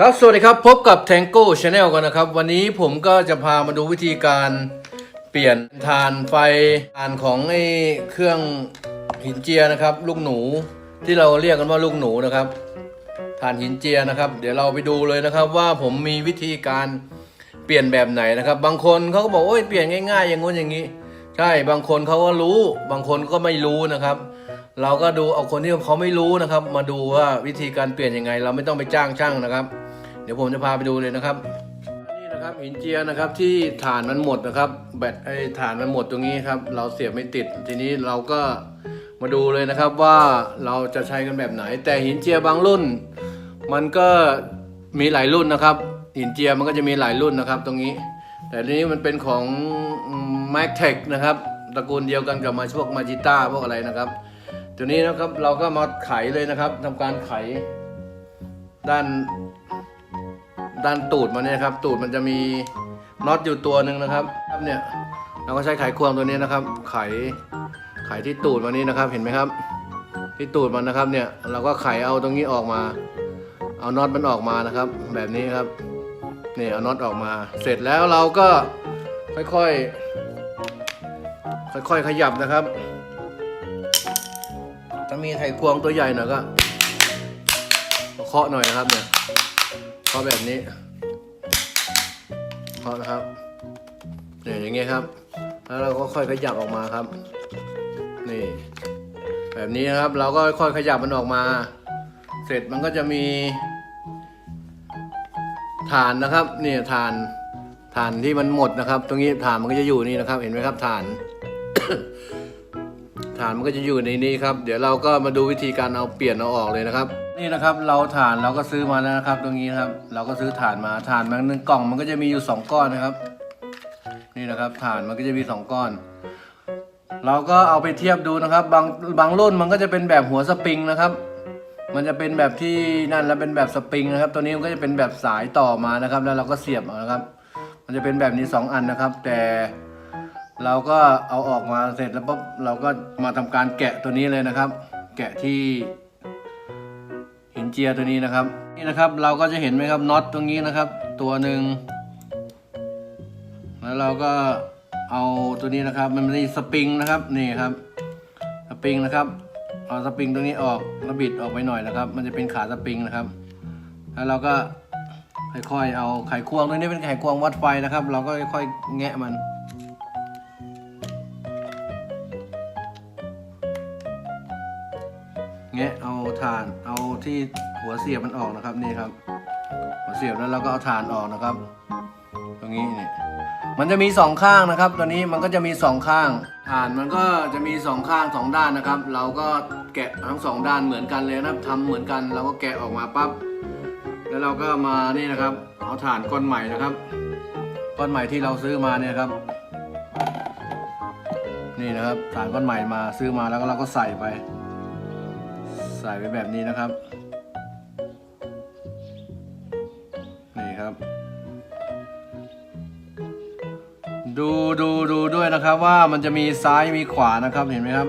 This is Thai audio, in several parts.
ครับ สวัสดีครับ พบกับ Tango Channel กันนะครับ วันนี้ผมก็จะพามาดูวิธีการเปลี่ยนฐานไฟฐานของไอ้เครื่องหินเจียนะครับ ลูกหนูที่เราเรียกกันว่าลูกหนูนะครับฐานหินเจียนะครับ เดี๋ยวเราไปดูเลยนะครับ ว่าผมมีวิธีการเปลี่ยนแบบไหนนะครับ บางคนเขาก็บอกโอ้ยเปลี่ยนง่ายๆ อย่างงู้นอย่างนี้ ใช่บางคนเขาก็รู้ บางคนก็ไม่รู้นะครับ เราก็ดูเอาคนที่เขาไม่รู้นะครับ มาดูว่าวิธีการเปลี่ยนยังไง เราไม่ต้องไปจ้างช่างนะครับ ดี๋ยวผมจะพาไปดูเลยนะครับนี่นะครับหินเจียนะครับที่ฐานมันหมดนะครับแบตไอ้ฐานมันหมดตรงนี้ครับเราเสียบไม่ติด ทีนี้เราก็มาดูเลยนะครับว่าเราจะใช้กันแบบไหน แต่หินเจียบางรุ่น มันก็มีหลายรุ่นนะครับ หินเจียมันก็จะมีหลายรุ่นนะครับ ตรงนี้ แต่ทีนี้มันเป็นของ m a c t e c นะครับตระกูลเดียวกันกับมาพวกมาจิต้าพวกอะไรนะครับตัวนี้นะครับเราก็มาไขเลยนะครับทำการไขด้าน ด้านตูดมันเนี่ยครับ ตูดมันจะมีน็อตอยู่ตัวหนึ่งนะครับครับเนี่ยเราก็ใช้ไขควงตัวนี้นะครับ ไขไขที่ตูดมันนี้นะครับ เห็นไหมครับ ที่ตูดมันนะครับเนี่ยเราก็ไขเอาตรงนี้ออกมา เอาน็อตมันออกมานะครับ แบบนี้ครับนี่เอาน็อตออกมา เสร็จแล้วเราก็ค่อยๆค่อยๆขยับนะครับ ถ้ามีไขควงตัวใหญ่หน่อยก็เคาะหน่อยนะครับเนี่ย เคาะแบบนี้เคาะนะครับเนี่ยอย่างเงี้ยครับ แล้วเราก็ค่อยขยับออกมาครับ นี่ แบบนี้นะครับ เราก็ค่อยขยับมันออกมา เสร็จมันก็จะมีฐานนะครับ เนี่ยฐานฐานที่มันหมดนะครับ ตรงนี้ฐานมันก็จะอยู่นี่นะครับ เห็นไหมครับฐานฐานมันก็จะอยู่ในนี้ครับ เดี๋ยวเราก็มาดูวิธีการเอาเปลี่ยนเอาออกเลยนะครับ นี่นะครับเราฐานเราก็ซื้อมาแล้วนะครับ ตรงนี้นะครับ เราก็ซื้อฐานมาฐานมันหนึ่งกล่องมันก็จะมีอยู่สองก้อนนะครับ นี่นะครับฐานมันก็จะมีสองก้อน เราก็เอาไปเทียบดูนะครับ บางบางรุ่นมันก็จะเป็นแบบหัวสปริงนะครับ มันจะเป็นแบบที่นั่นแล้วเป็นแบบสปริงนะครับ ตัวนี้มันก็จะเป็นแบบสายต่อมานะครับ แล้วเราก็เสียบเอานะครับ มันจะเป็นแบบนี้สองอันนะครับ แต่เราก็เอาออกมาเสร็จแล้วปุ๊บเราก็มาทำการแกะตัวนี้เลยนะครับ แกะที่ เจียตัวนี้นะครับ นี่นะครับเราก็จะเห็นไหมครับน็อตตรงนี้นะครับ ตัวหนึ่งแล้วเราก็เอาตัวนี้นะครับ มันมีสปริงนะครับนี่ครับสปริงนะครับเอาสปริงตรงนี้ออกแล้วบิดออกไปหน่อยนะครับ มันจะเป็นขาสปริงนะครับ แล้วเราก็ค่อยๆเอาไขควงตัวนี้เป็นไขควงวัดไฟนะครับ เราก็ค่อยๆแงะมันแงะเอาถ่าน ที่หัวเสียบมันออกนะครับนี่ครับ หัวเสียบแล้วเราก็เอาถ่านออกนะครับ ตรงนี้นี่มันจะมีสองข้างนะครับ ตัวนี้มันก็จะมีสองข้างถ่านมันก็จะมีสองข้างสองด้านนะครับ เราก็แกะทั้งสองด้านเหมือนกันเลยนะครับทำเหมือนกันเราก็แกะออกมาปั๊บแล้วเราก็มานี่นะครับ เอาถ่านก้อนใหม่นะครับก้อนใหม่ที่เราซื้อมาเนี่ยครับ นี่นะครับถ่านก้อนใหม่มาซื้อมาแล้วก็เราก็ใส่ไป ใส่ไปแบบนี้นะครับ นี่ครับ ดูดูดูด้วยนะครับว่ามันจะมีซ้ายมีขวานะครับเห็นไหมครับ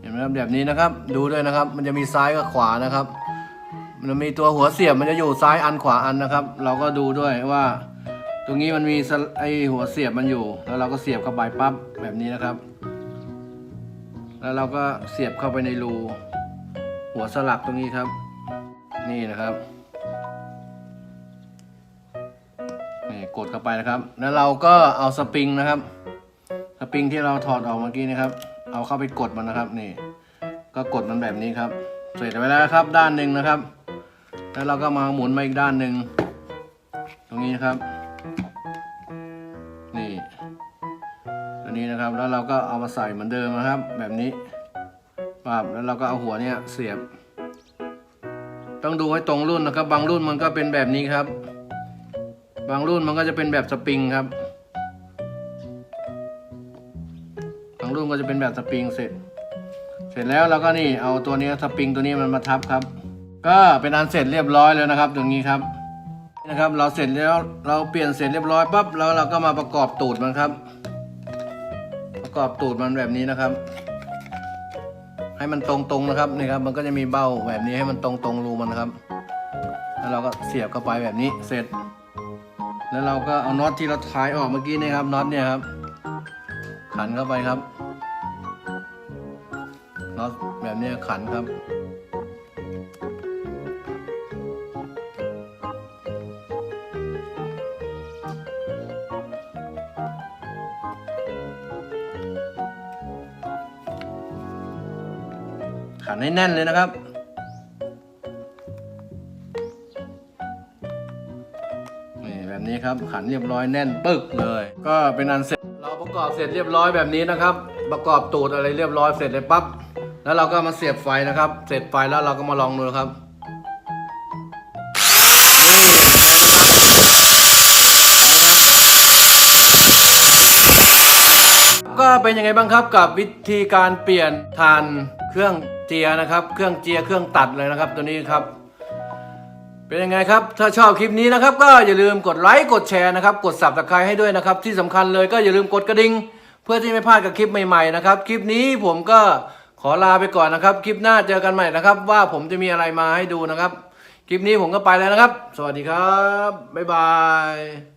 เห็นไหมครับแบบนี้นะครับ ดูด้วยนะครับ มันจะมีซ้ายกับขวานะครับ มันมีตัวหัวเสียบมันจะอยู่ซ้ายอันขวาอันนะครับ เราก็ดูด้วยว่า ตรงนี้มันมีไอหัวเสียบมันอยู่ แล้วเราก็เสียบเข้าไปปั๊บแบบนี้นะครับแล้วเราก็เสียบเข้าไปในรู หัวสลักตรงนี้ครับ นี่นะครับนี่กดเข้าไปนะครับ แล้วเราก็เอาสปริงนะครับ สปริงที่เราถอดออกเมื่อกี้นะครับ เอาเข้าไปกดมันนะครับ นี่ ก็กดมันแบบนี้ครับ เสร็จไปแล้วครับ ด้านหนึ่งนะครับ แล้วเราก็มาหมุนมาอีกด้านหนึ่งตรงนี้นะครับ นี่ตัวนี้นะครับ แล้วเราก็เอามาใส่เหมือนเดิมนะครับ แบบนี้ ปั๊บแล้วเราก็เอาหัวเนี่ยเสียบ ต้องดูให้ตรงรุ่นนะครับ บางรุ่นมันก็เป็นแบบนี้ครับ บางรุ่นมันก็จะเป็นแบบสปริงครับ บางรุ่นก็จะเป็นแบบสปริงเสร็จ เสร็จแล้วเราก็นี่เอาตัวนี้สปริงตัวนี้มันมาทับครับ ก็เป็นอันเสร็จเรียบร้อยแล้วนะครับ ตรงนี้ครับนี่นะครับ เราเสร็จแล้วเราเปลี่ยนเสร็จเรียบร้อยปั๊บแล้วเราก็มาประกอบตูดมันครับ ประกอบตูดมันแบบนี้นะครับ ให้มันตรงๆนะครับนี่ครับ มันก็จะมีเบ้าแบบนี้ให้มันตรงๆรูมันนะครับ แล้วเราก็เสียบเข้าไปแบบนี้เสร็จ แล้วเราก็เอาน็อตที่เราถ่ายออกเมื่อกี้นี่ครับน็อตเนี่ยครับ ขันเข้าไปครับน็อตแบบนี้ขันครับ ขันให้แน่นเลยนะครับ นี่แบบนี้ครับขันเรียบร้อยแน่นปึ๊กเลย ก็เป็นอันเสร็จ เราประกอบเสร็จเรียบร้อยแบบนี้นะครับ ประกอบตูดอะไรเรียบร้อยเสร็จเลยปั๊บ แล้วเราก็มาเสียบไฟนะครับ เสร็จไฟแล้วเราก็มาลองดูนะครับ เป็นยังไงบ้างครับกับวิธีการเปลี่ยนทานเครื่องเจียนะครับ เครื่องเจียเครื่องตัดเลยนะครับ ตัวนี้ครับ เป็นยังไงครับ ถ้าชอบคลิปนี้นะครับ ก็อย่าลืมกดไลค์กดแชร์นะครับกด subscribe ให้ด้วยนะครับ ที่สำคัญเลยก็อย่าลืมกดกระดิ่งเพื่อที่ไม่พลาดกับคลิปใหม่ๆนะครับ คลิปนี้ผมก็ขอลาไปก่อนนะครับ คลิปหน้าเจอกันใหม่นะครับ ว่าผมจะมีอะไรมาให้ดูนะครับ คลิปนี้ผมก็ไปแล้วนะครับ สวัสดีครับบ๊ายบาย